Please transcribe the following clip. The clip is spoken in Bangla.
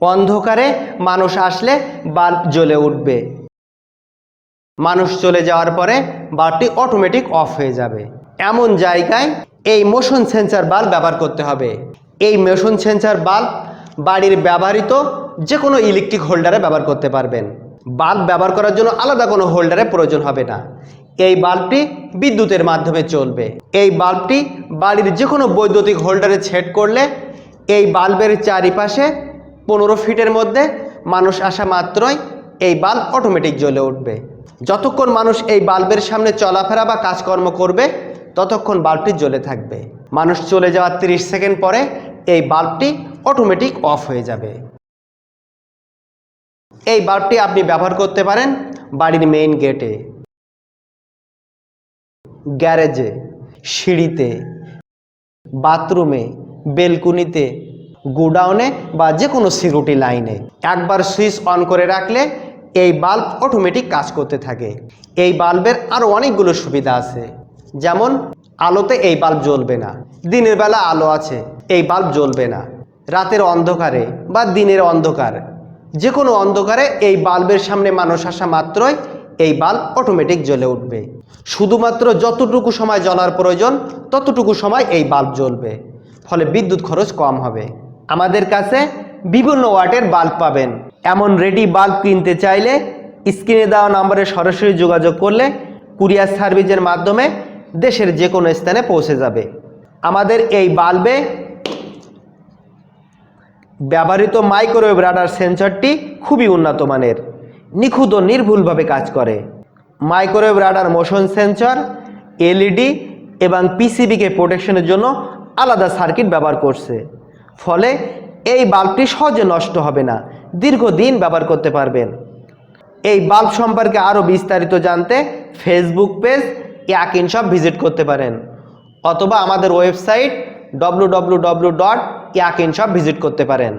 অন্ধকারে মানুষ আসলে বাল্ব জ্বলে উঠবে। মানুষ চলে যাওয়ার পরে বাল্বটি অটোমেটিক অফ হয়ে যাবে। এমন জায়গায় এই মোশন সেন্সার বাল্ব ব্যবহার করতে হবে। এই মোশন সেন্সার বাল্ব বাড়ির ব্যবহৃত যে কোনো ইলেকট্রিক হোল্ডারে ব্যবহার করতে পারবেন। বাল্ব ব্যবহার করার জন্য আলাদা কোনো হোল্ডারের প্রয়োজন হবে না। এই বাল্বটি বিদ্যুতের মাধ্যমে চলবে। এই বাল্বটি বাড়ির যে কোনো বৈদ্যুতিক হোল্ডারে সেট করলে এই বাল্বের চারিপাশে পনেরো ফিটের মধ্যে মানুষ আসা মাত্রই এই বাল্ব অটোমেটিক জ্বলে উঠবে। যতক্ষণ মানুষ এই বাল্বের সামনে চলাফেরা বা কাজকর্ম করবে, ততক্ষণ বাল্বটি জ্বলে থাকবে। মানুষ চলে যাওয়ার 30 সেকেন্ড পরে এই বাল্বটি অটোমেটিক অফ হয়ে যাবে। এই বাল্বটি আপনি ব্যবহার করতে পারেন বাড়ির মেইন গেটে গ্যারেজে সিঁড়িতে বাথরুমে বেলকুনিতে গোডাউনে বা যে কোনো সিকিউরিটি লাইনে। একবার সুইচ অন করে রাখলে এই বাল্ব অটোমেটিক কাজ করতে থাকে। এই বাল্বের আরও অনেকগুলো সুবিধা আছে। যেমন, আলোতে এই বাল্ব জ্বলবে না। দিনের বেলা আলো আছে, এই বাল্ব জ্বলবে না। রাতের অন্ধকারে বা দিনের অন্ধকার। যে কোনো অন্ধকারে এই বাল্বের সামনে মানুষ আসা মাত্রই এই বাল্ব অটোমেটিক জ্বলে উঠবে। শুধুমাত্র যতটুকু সময় জ্বলার প্রয়োজন, ততটুকু সময় এই বাল্ব জ্বলবে। ফলে বিদ্যুৎ খরচ কম হবে। আমাদের কাছে বিভিন্ন ওয়াটের বাল্ব পাবেন। এমন রেডি বাল্ব কিনতে চাইলে স্ক্রিনে দেওয়া নম্বরে সরাসরি যোগাযোগ করলে কুরিয়ার সার্ভিসের মাধ্যমে দেশের যে কোনো স্থানে পৌঁছে যাবে। আমাদের এই বাল্বে ব্যবহৃত মাইক্রোওয়েভ রাডার সেন্সরটি খুবই উন্নত মানের, নিখুঁত নির্ভুলভাবে কাজ করে। Microwave radar motion sensor LED এবং পিসিবিকে প্রোটেকশনের জন্য আলাদা সার্কিট ব্যবহার করছে। ফলে এই বাল্বটি সহজে নষ্ট হবে না, দীর্ঘদিন ব্যবহার করতে পারবেন। এই বাল্ব সম্পর্কে আরও বিস্তারিত জানতে ফেসবুক পেজ ইয়াক ইনশপ ভিজিট করতে পারেন, অথবা আমাদের website W W W dot ইয়াক ইনশপ ভিজিট করতে পারেন।